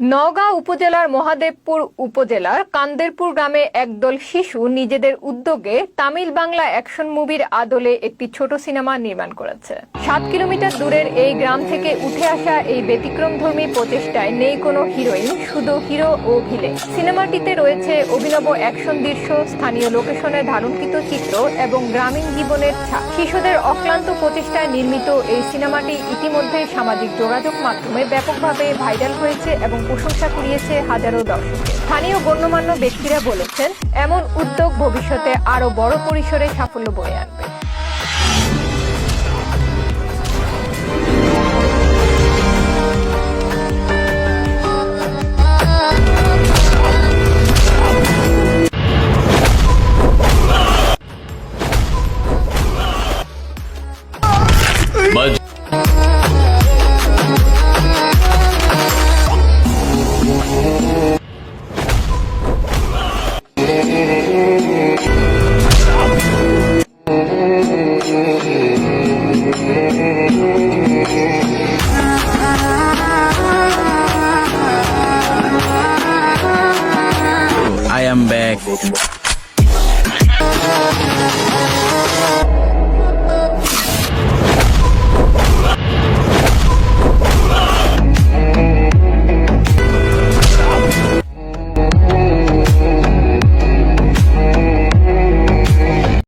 নওগাঁ উপজেলার মহাদেবপুর উপজেলার কান্দেরপুর গ্রামে একদল শিশু নিজেদের উদ্যোগে তামিল বাংলা অ্যাকশন মুভির আদলে একটি ছোট সিনেমা নির্মাণ করেছে। সাত কিলোমিটার দূরের এই গ্রাম থেকে উঠে আসা এই ব্যতিক্রমধর্মী প্রচেষ্টায় নেই কোনো হিরোইন, শুধু হিরো ও ভিলে সিনেমাটিতে রয়েছে অভিনব অ্যাকশন দৃশ্য, স্থানীয় লোকেশনে ধারণকৃত চিত্র এবং গ্রামীণ জীবনের ছাপ। শিশুদের অক্লান্ত প্রচেষ্টায় নির্মিত এই সিনেমাটি ইতিমধ্যে সামাজিক যোগাযোগ মাধ্যমে ব্যাপকভাবে ভাইরাল হয়েছে এবং প্রশংসা কুড়িয়েছে হাজারো দর্শক স্থানীয় গণ্যমান্য ব্যক্তিরা বলেছেন, এমন উদ্যোগ ভবিষ্যতে আরও বড় পরিসরে সাফল্য বয়ে আনবে. I am back.